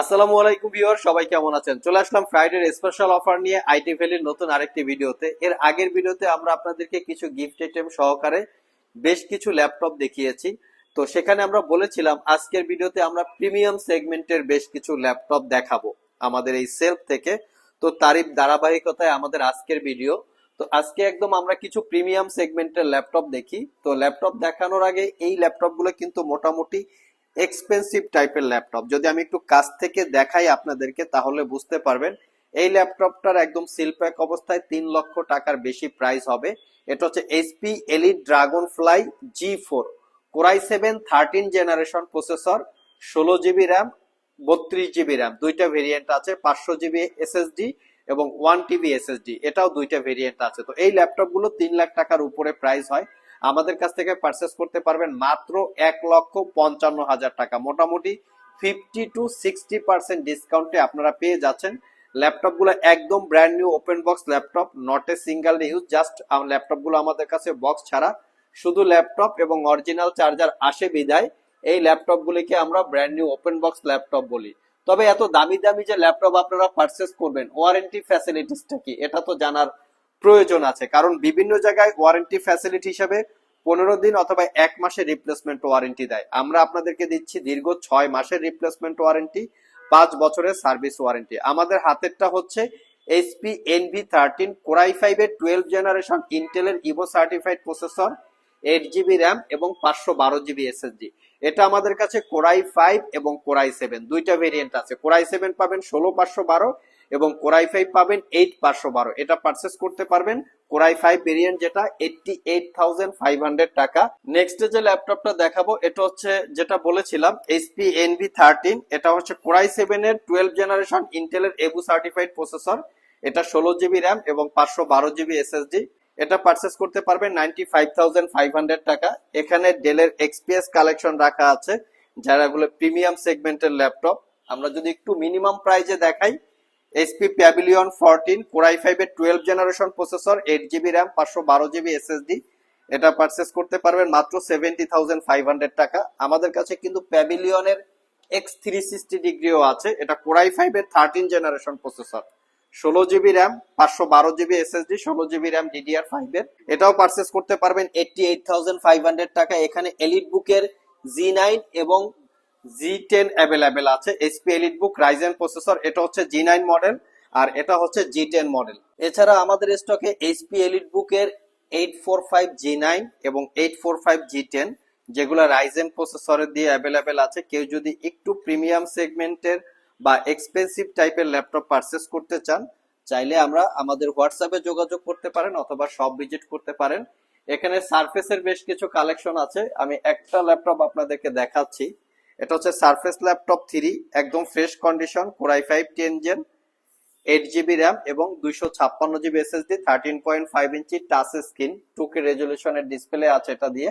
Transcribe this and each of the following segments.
আসসালামু আলাইকুম ভিউয়ার সবাই কেমন আছেন? চলে আসলাম ফ্রাইডের স্পেশাল অফার নিয়ে আইটি ভ্যালির নতুন আরেকটি ভিডিওতে। এর আগের ভিডিওতে আমরা আপনাদেরকে কিছু গিফট আইটেম সহকারে বেশ কিছু ল্যাপটপ দেখিয়েছি। তো সেখানে আমরা বলেছিলাম, আজকের ভিডিওতে আমরা প্রিমিয়াম সেগমেন্টের বেশ কিছু ল্যাপটপ দেখাবো আমাদের এই সেলফ থেকে। তো তারই ধারাবাহিকতায় আমাদের আজকের ভিডিও তো আজকে একদম আমরা কিছু প্রিমিয়াম সেগমেন্টের ল্যাপটপ দেখি। তো ল্যাপটপ দেখানোর আগে এই ল্যাপটপগুলো কিন্তু মোটামুটি এক্সপেন্সিভ টাইপের ল্যাপটপ যদি আমি একটু কাছ থেকে দেখাই আপনাদেরকে, তাহলে বুঝতে পারবেন, এই ল্যাপটপটার একদম সিলপ্যাক অবস্থায় তিন লক্ষ টাকার বেশি প্রাইস হবে। এটা হচ্ছে HP Elite Dragonfly G four core i seven thirteen generation processor ষোলো জিবি র্যাম বত্রিশ জিবি র্যাম দুইটা ভেরিয়েন্ট আছে, পাঁচশো জিবি এসএসডি এবং ওয়ান টিবি এসএসডি এটাও দুইটা ভেরিয়েন্ট আছে। তো এই ল্যাপটপগুলো তিন লাখ টাকার উপরে প্রাইস হয়। আমাদের কাছ থেকে পারচেস করতে পারবেন মাত্র এক লক্ষ পঞ্চান্ন হাজার টাকা। মোটামুটি ফিফটি টু সিক্সটি পার্সেন্ট ডিসকাউন্টে আপনারা পেয়ে যাচ্ছেন। ল্যাপটপগুলো একদম brand new open box laptop not a single use just ল্যাপটপগুলো আমাদের কাছে বক্স ছাড়া। শুধু ল্যাপটপ এবং অরিজিনাল চার্জার আসে বিদায়। এই ল্যাপটপ গুলিকে আমরা brand new open box laptop বলি। তবে এত দামি দামি যে ল্যাপটপ আপনারা পারচেস করবেন ওয়ারেন্টি ফ্যাসিলিটিসটা কি? এটা তো জানার প্রয়োজন আছে, কারণ বিভিন্ন জায়গায় ওয়ারেন্টি ফ্যাসিলিটি হিসেবে পনেরো দিন অথবা এক মাসের রিপ্লেসমেন্ট ওয়ারেন্টি দেয়। আমরা আপনাদেরকে দিচ্ছি দীর্ঘ ছয় মাসের রিপ্লেসমেন্ট ওয়ারেন্টি পাঁচ বছরের সার্ভিস ওয়ারেন্টি আমাদের হাতেরটা হচ্ছে HP Envy thirteen core i five এর টুয়েলভ জেনারেশন ইন্টেলের Evo certified processor eight GB RAM এবং পাঁচশো বারো জিবি এসএসডি এটা আমাদের কাছে কোরাই ফাইভ এবং কোরাই সেভেন দুইটা ভেরিয়েন্ট আছে। কোরাই সেভেন পাবেন ষোলো, পাঁচশো বারো এবং কোরাই ফাইভ পাবেন এইট পাঁচশো বারো। এটা পারচেস করতে পারবেন। কোরাই ফাইভ ভেরিয়েন্ট যেটা eighty eight thousand five hundred টাকা নেক্সট যে ল্যাপটপটা দেখাবো, এটা হচ্ছে যেটা বলেছিলাম এইচপি এনভি থার্টিন এটা হচ্ছে কোরাই সেভেন এর টুয়েলভ জেনারেশন ইন্টেলের এবু সার্টিফাইড প্রসেসর এটা ষোলো জিবি র্যাম এবং পাঁচশো বারো জিবি এসএসডি এটা পারচেস করতে পারবেন ninety five thousand five hundred টাকা। এখানে ডেলের এক্সপিএস কালেকশন রাখা আছে, যারা গুলো প্রিমিয়াম সেগমেন্টের ল্যাপটপ আমরা যদি একটু মিনিমাম প্রাইজে দেখাই HP Pavilion fourteen core i five এর twelve generation processor eight GB RAM পাঁচশো বারো জিবি এসএসডি এটা পারচেস করতে পারবেন মাত্র সেভেন্টি থাউজেন্ড ফাইভ হান্ড্রেড টাকা। আমাদের কাছে কিন্তু প্যাভিলিয়নের এক্স থ্রি সিক্সটি ডিগ্রিও আছে। এটা কোরাই ফাইভ এর থার্টিন জেনারেশন প্রসেসর ষোলো জিবি র্যাম পাঁচশো বারো জিবি এসএসডি ষোলো জিবি র্যাম ডিডিআর ফাইভ এর। এটাও পারচেস করতে পারবেন eighty eight thousand five hundred টাকা। এখানে এলিট বুকের জি নাইন এবং জি টেন অ্যাভেলেবেল আছে HP EliteBook Ryzen processor এটা হচ্ছে জি নাইন মডেল আর এটা হচ্ছে জি টেন মডেল এছাড়া আমাদের স্টকে এইচপি এলিট বুকের eight four five G nine এবং eight four five G ten যেগুলো রাইজেন প্রসেসরের দিয়ে অ্যাভেলেবেল আছে। কেউ যদি একটু প্রিমিয়াম সেগমেন্টের বা এক্সপেন্সিভ টাইপের ল্যাপটপ পারচেস করতে চান, চাইলে আমরা আমাদের হোয়াটসঅ্যাপে যোগাযোগ করতে পারেন অথবা সব ভিজিট করতে পারেন। এখানে সারফেসের বেশ কিছু কালেকশন আছে। আমি একটা ল্যাপটপ আপনাদেরকে দেখাচ্ছি। এটা হচ্ছে সারফেস ল্যাপটপ থ্রি একদম fresh condition core i five ten gen eight GB RAM এবং দুইশো ছাপ্পান্ন GB SSD thirteen point five inch touch screen two K রেজলিউশনের display আছে এটা দিয়ে।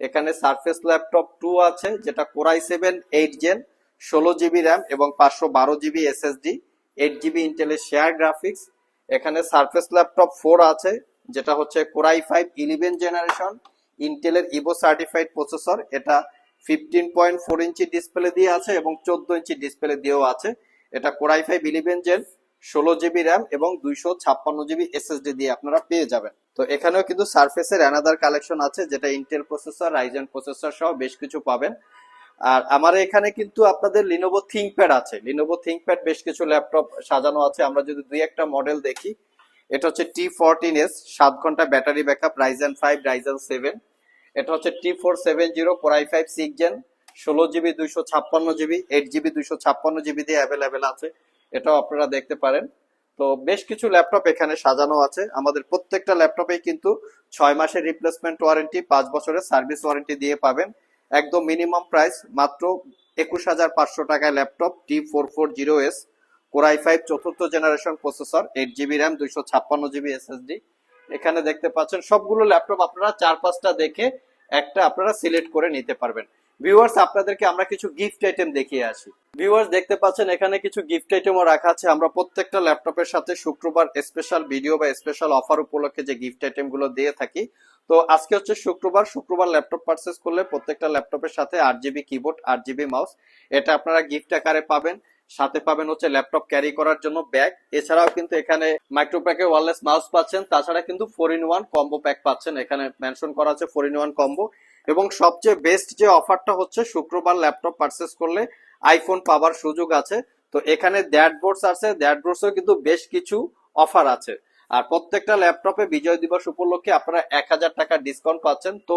এখানে সারফেস ল্যাপটপ টু আছে, যেটা core i seven eight gen ষোলো জিবি র্যাম এবং পাঁচশো বারো জিবি এসএসডি এইট জিবি ইন্টেলের শেয়ার গ্রাফিক্স এখানে সারফেস ল্যাপটপ ফোর আছে, যেটা হচ্ছে core i five eleven generation ইন্টেলের ইভো সার্টিফাইড প্রসেসর এটা fifteen point four inch display দিয়ে আছে এবং চোদ্দ ইঞ্চি ডিসপ্লে দিয়েও আছে। এটা core i five eleven gen ষোলো জিবি র্যাম এবং দুইশো ছাপ্পান্ন জিবি এসএসডি দিয়ে আপনারা পেয়ে যাবেন। তো এখানেও কিন্তু সারফেসের অ্যানাদার কালেকশন আছে, যেটা ইন্টেল প্রসেসর রাইজেন প্রসেসর সহ বেশ কিছু পাবেন। আর আমার এখানে কিন্তু আপনাদের লিনোভো থিঙ্কপ্যাড আছে। লিনোভো থিঙ্কপ্যাড বেশ কিছু ল্যাপটপ সাজানো আছে। আমরা যদি দুই একটা মডেল দেখি, এটা হচ্ছে টি ফোরটিন এস সাত ঘণ্টা battery backup Ryzen five Ryzen seven এটা হচ্ছে T four seven zero core i five six gen ষোলো জিবি দুইশো ছাপ্পান্ন জিবি এইট জিবি দুইশো ছাপ্পান্ন জিবি দিয়ে অ্যাভেলেবেল আছে। এটাও আপনারা দেখতে পারেন। তো বেশ কিছু ল্যাপটপ এখানে সাজানো আছে। আমাদের প্রত্যেকটা ল্যাপটপে কিন্তু ছয় মাসের রিপ্লেসমেন্ট ওয়ারেন্টি পাঁচ বছরের সার্ভিস ওয়ারেন্টি দিয়ে পাবেন। একদম মিনিমাম প্রাইস মাত্র একুশ হাজার পাঁচশো টাকায় laptop T four four zero S core i five চতুর্থ generation processor eight GB RAM দুইশো ছাপ্পান্ন জিবি এসএসডি এখানে দেখতে পাচ্ছেন, সবগুলো ল্যাপটপ আপনারা চার পাঁচটা দেখে একটা আপনারা সিলেক্ট করে নিতে পারবেন। ভিউয়ার্স আপনাদেরকে আমরা কিছু গিফট আইটেম দেখিয়ে আসি। ভিউয়ার্স দেখতে পাচ্ছেন, এখানে কিছু গিফট আইটেমও রাখা আছে। আমরা প্রত্যেকটা ল্যাপটপের সাথে শুক্রবার স্পেশাল ভিডিও বা স্পেশাল অফার উপলক্ষে যে গিফট আইটেমগুলো দিয়ে থাকি, তো আজকে হচ্ছে শুক্রবার। শুক্রবার ল্যাপটপ পারচেস করলে প্রত্যেকটা ল্যাপটপের সাথে আট জিবি কিবোর্ড আট জিবি মাউস এটা আপনারা গিফট আকারে পাবেন। সাথে পাবেন হচ্ছে ল্যাপটপ ক্যারি করার জন্য ব্যাগ। এছাড়াও কিন্তু এখানে মাইক্রো প্যাকে ওয়ারলেস মাউস পাচ্ছেন, তাছাড়া কিন্তু four in one combo pack পাচ্ছেন। এখানে মেনশন করা আছে ফোর ইন ওয়ান কম্বো। এবং সবচেয়ে বেস্ট যে অফারটা হচ্ছে শুক্রবার ল্যাপটপ পারচেস করলে আইফোন পাওয়ার সুযোগ আছে। তো এখানে ড্যাশবোর্ডস আছে দ্যাট ড্যাশবোর্ডসও কিন্তু বেশ কিছু অফার আছে। আর প্রত্যেকটা ল্যাপটপে বিজয় দিবস উপলক্ষে আপনারা এক হাজার টাকা ডিসকাউন্ট পাচ্ছেন। তো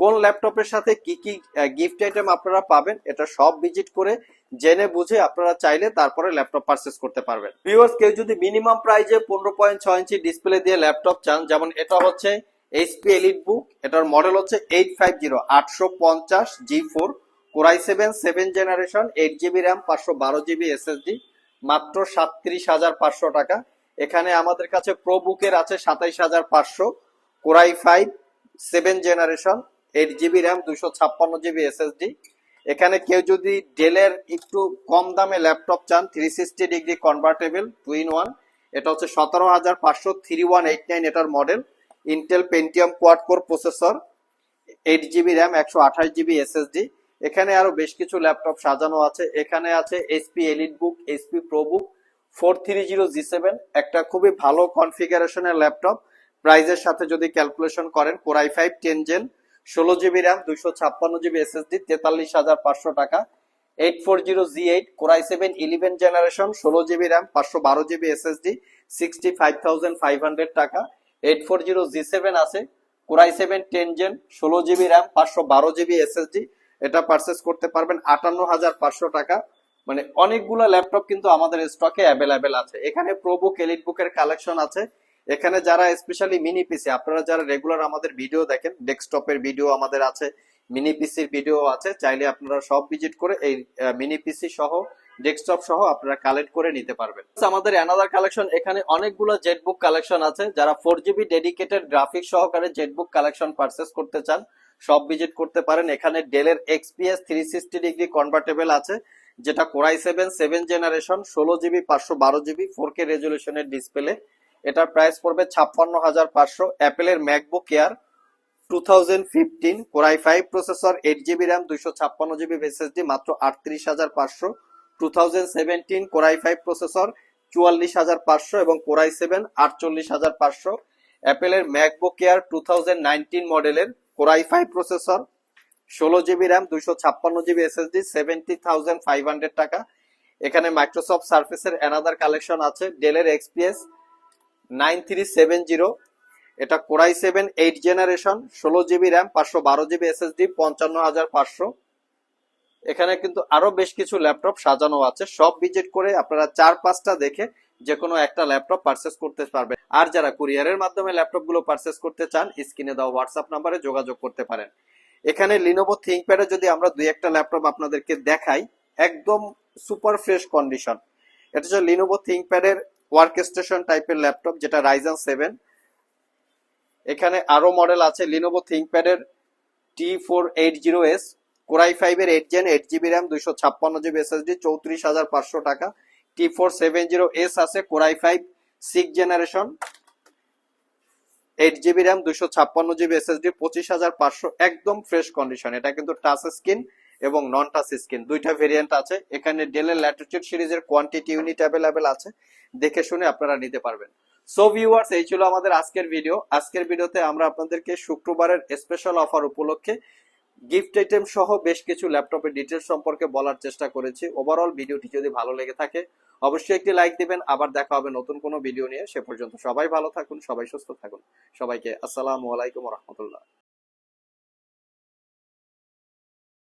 কোন ল্যাপটপের সাথে কি কি গিফট আইটেম আপনারা পাবেন, এটা সব ভিজিট করে জেনে বুঝে আপনারা চাইলে তারপরে ল্যাপটপ পারচেস করতে পারবেন। ভিউয়ার্স কেউ যদি মিনিমাম প্রাইজে পনেরো পয়েন্ট ছয় ইঞ্চি ডিসপ্লে দিয়ে ল্যাপটপ চান, যেমন এটা হচ্ছে এইচপি এলিট বুক এটার মডেল হচ্ছে এইট ফাইভ জিরো আটশো পঞ্চাশ G four core i seven seven generation eight GB RAM পাঁচশো বারো জিবি এসএসডি মাত্র সাতত্রিশ হাজার পাঁচশো টাকা। এখানে আমাদের কাছে প্রো বুকের আছে সাতাইশ হাজার পাঁচশো core i five seven generation eight GB RAM দুশো ছাপ্পান্ন জিবি এসএসডি। এখানে কেউ যদি ডেলের একটু কম দামে ল্যাপটপ চান three sixty degree convertible two in one এটা হচ্ছে সতেরো হাজার পাঁচশো থ্রি ওয়ান এইট নাইন এটার model Intel Pentium quad core processor eight GB RAM, একশো আঠাশ জিবি এসএসডি। এখানে আরও বেশ কিছু ল্যাপটপ সাজানো আছে। এখানে আছে HP EliteBook HP ProBook four three zero G seven একটা খুবই ভালো কনফিগারেশনের ল্যাপটপ। প্রাইজের সাথে যদি ক্যালকুলেশন করেন core i five ten gen ষোলো জিবি র্যাম, দুইশো ছাপ্পান্ন জিবি এসএসডি, তেতাল্লিশ হাজার পাঁচশো টাকা। Eight four zero G eight, core i seven eleven generation, ষোলো জিবি র্যাম, পাঁচশো বারো GB SSD, sixty five thousand five hundred টাকা। Eight four zero G seven আছে, core i seven ten gen, ষোলো জিবি র্যাম, পাঁচশো বারো GB SSD. এটা purchase করতে পারবেন আটান্ন হাজার পাঁচশো টাকা। মানে অনেকগুলো ল্যাপটপ কিন্তু আমাদের স্টকে অ্যাভেলেবেল আছে। এখানে প্রোবুক এলিট বুকের কালেকশন আছে। এখানে যারা স্পেশালি মিনি পিসি আপনারা যারা রেগুলার আমাদের ভিডিও দেখেন ডেস্কটপের ভিডিও আমাদের আছে মিনি পিসির ভিডিও আছে, চাইলে আপনারা সব ভিজিট করে এই মিনি পিসি সহ ডেস্কটপ সহ আপনারা কালেক্ট করে নিতে পারবেন। আমাদের অ্যানাদার কালেকশন এখানে অনেকগুলো জেটবুক কালেকশন আছে, যারা ফোর জিবি ডেডিকেটেড গ্রাফিক সহকারে জেটবুক কালেকশন পারচেস করতে চান, সব ভিজিট করতে পারেন। এখানে ডেলের XPS three sixty degree convertible আছে, যেটা core i seven seven generation ষোলো জিবি পাঁচশো বারো জিবি ফোর কে রেজলিউশনের ডিসপ্লে এটার প্রাইস পড়বে ছাপ্পান্ন হাজার পাঁচশো। অ্যাপেলের MacBook Air two thousand fifteen core i five processor eight GB RAM দুইশো ছাপ্পান্ন জিবি এসএসডি মাত্র আটত্রিশ হাজার পাঁচশো। Two thousand seventeen core i five processor চুয়াল্লিশ হাজার পাঁচশো এবং কোরাই সেভেন আটচল্লিশ হাজার পাঁচশো। অ্যাপেলের MacBook Air two thousand nineteen মডেলের কোরাই ফাইভ প্রসেসর ষোলো জিবি র্যাম দুইশো ছাপ্পান্ন GB SSD seventy thousand five hundred টাকা। এখানে মাইক্রোসফট সার্ফেসের অ্যানাদার কালেকশন আছে ডেলের XPS nine three seven zero, এটা core i seven, eight generation, ষোলো জিবি র্যাম, পাঁচশো বারো জিবি এসএসডি, পঞ্চান্ন হাজার পাঁচশো। এখানে কিন্তু আরও বেশ কিছু ল্যাপটপ সাজানো আছে, সব ভিজিট করে আপনারা চার পাঁচটা দেখে যে কোনো একটা ল্যাপটপ পারচেস করতে পারবেন। আর যারা কুরিয়ারের মাধ্যমে ল্যাপটপগুলো পারচেস করতে চান, স্ক্রিনে দেওয়া হোয়াটসঅ্যাপ নাম্বারে যোগাযোগ করতে পারেন। এখানে লিনোভো থিঙ্কপ্যাডে যদি আমরা দুই একটা ল্যাপটপ আপনাদেরকে দেখাই, একদম সুপার ফ্রেশ কন্ডিশন এটা হচ্ছে লিনোভো থিঙ্কপ্যাডের ওয়ার্ক স্টেশন টাইপের ল্যাপটপ যেটা রাইজান সেভেন এখানে আরও মডেল আছে Lenovo থিঙ্কপ্যাডের T four eight zero S core i ফাইভের eight gen eight GB RAM দুইশো ছাপ্পান্ন জিবি এসএসডি চৌত্রিশ হাজার পাঁচশো টাকা। T four seven zero S আছে core i five six generation eight GB RAM দুইশো ছাপ্পান্ন জিবি এসএসডি পঁচিশ হাজার পাঁচশো, একদম ফ্রেশ কন্ডিশন এটা কিন্তু টাচ স্ক্রিন এবং নন টাচ স্ক্রিন দুইটা ভেরিয়েন্ট আছে। এখানে ডেলের ল্যাটিটিউড সিরিজের কোয়ান্টিটি ইউনিট অ্যাভেলেবেল আছে। দেখে শুনে আপনারা নিতে পারবেন। সো ভিউয়ার্স এই ছিল আমাদের আজকের ভিডিও আজকের ভিডিওতে আমরা আপনাদেরকে শুক্রবারের স্পেশাল অফার উপলক্ষে গিফট আইটেম সহ বেশ কিছু ল্যাপটপের ডিটেলস সম্পর্কে বলার চেষ্টা করেছি। ওভারঅল ভিডিওটি যদি ভালো লেগে থাকে, অবশ্যই একটি লাইক দিবেন। আবার দেখা হবে নতুন কোনো ভিডিও নিয়ে। সে পর্যন্ত সবাই ভালো থাকুন, সবাই সুস্থ থাকুন। সবাইকে আসসালামু আলাইকুম রহমতুল্লাহ।